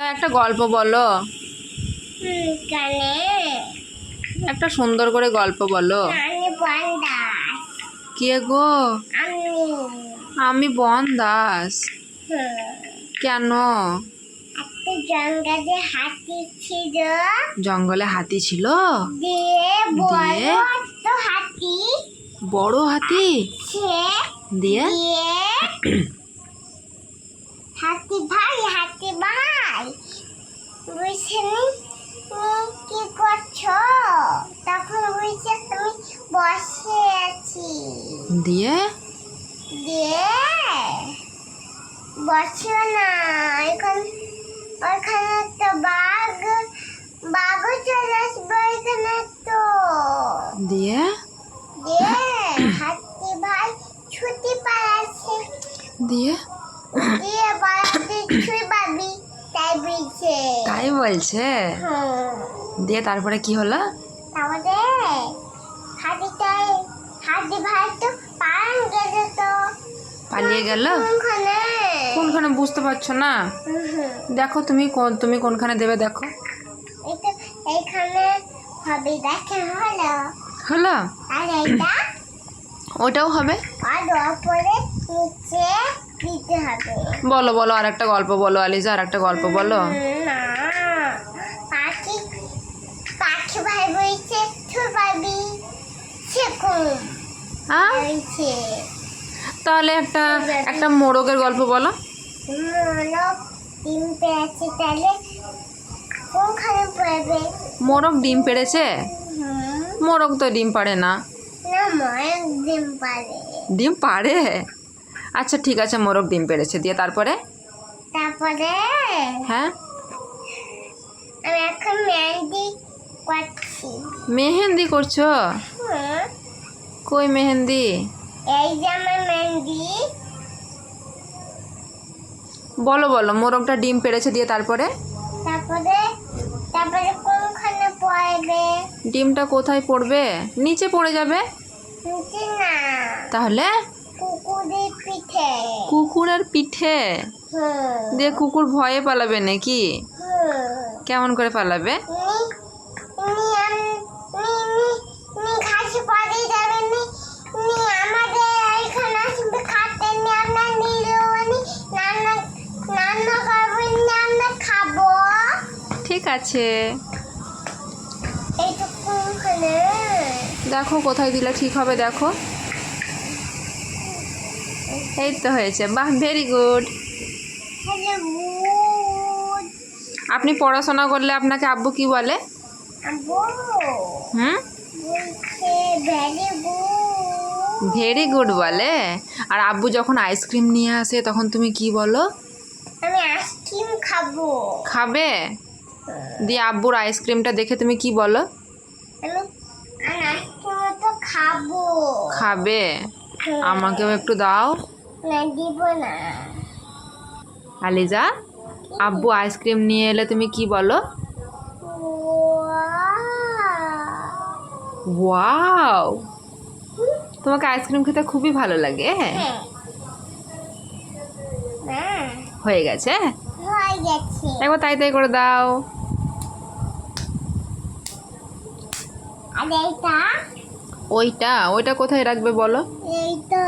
একটা গল্প বলো। একটা সুন্দর করে গল্প বলো। কে গো? আমি। বন দাস কেন? জঙ্গলে হাতি ছিল। বড় হাতি। দিয়ে? হাতি ভাই বুঝছেন কি করছ? তখন বুঝছে আমি বসে আছি। দিয়ে? দিয়ে? বসিও না এখন ওখানে তো বাঘ বাঘও চলে আসবে ওইখানে তো। দিয়ে? দিয়ে হাতি ভাই ছুটি পালাচ্ছে দিয়ে? বলছে। তাই বলছে? হুম দিয়ে তারপরে কি হলো? তাহলে হাতিটাই হাতি ভাই তো পান গেছে তো। পালিয়ে গেল? কোনখানে? কোনখানে বুঝতে পারছ না? দেখো তুমি কোন তুমি কোনখানে দেবে দেখো। এইখানে হবে দেখে হলো। হলো? আর এইটা? ওটাও হবে? আর ওপরে নিচে দিতে হবে। বলো বলো আর একটা গল্প বলো আলিজা আর একটা গল্প বলো উম, না পাখি পাখি ভাই বলছে তুই পাবি সেরকম হ্যাঁ বলছে তাহলে একটা একটা মোরগের গল্প বলো। মোরগ ডিম পেড়েছে? মোরগ তো ডিম পাড়ে না। ডিম পারে ডিম পাড়ে? আচ্ছা ঠিক আছে মোরগ ডিম পেড়েছে। দিয়ে তারপরে? তারপরে? হ্যাঁ? মেহেন্দি করছ? কই মেহেন্দি? এই যে আমার মেহেন্দি। বলো বলো মোরগটা ডিম পেড়েছে দিয়ে তারপরে? তারপরে তারপরে কোনখানে পড়বে? ডিমটা কোথায় পড়বে? নিচে পড়ে যাবে? নিচে না। তাহলে? কুকুরের পিঠে। কুকুরের পিঠে? দিয়ে কুকুর ভয়ে পালাবে নাকি? কেমন করে পালাবে? ঠিক আছে। দেখো কোথায় দিলে ঠিক হবে দেখো। এই তো হয়েছে বাহ ভেরি গুড আপনি পড়াশোনা করলে আপনাকে আব্বু কি বলে? হুম? ভেরি গুড বলে? আর আব্বু যখন আইসক্রিম নিয়ে আসে তখন তুমি কি বলো? আমি আইসক্রিম খাব। খাবে? দিয়ে আব্বুর আইসক্রিমটা দেখে তুমি কি বলো? খাব। আমাকেও একটু দাও। আলিজা আব্বু আইসক্রিম নিয়ে এলে তুমি কি বলো? ওয়াও! তোমাকে আইসক্রিম খেতে খুবই ভালো লাগে হ্যাঁ? হয়ে। গেছে হয়ে গেছে। একবার তাই তাই করে দাও। এইটা। ওইটা? ওইটা কোথায় রাখবে বলো? এইটা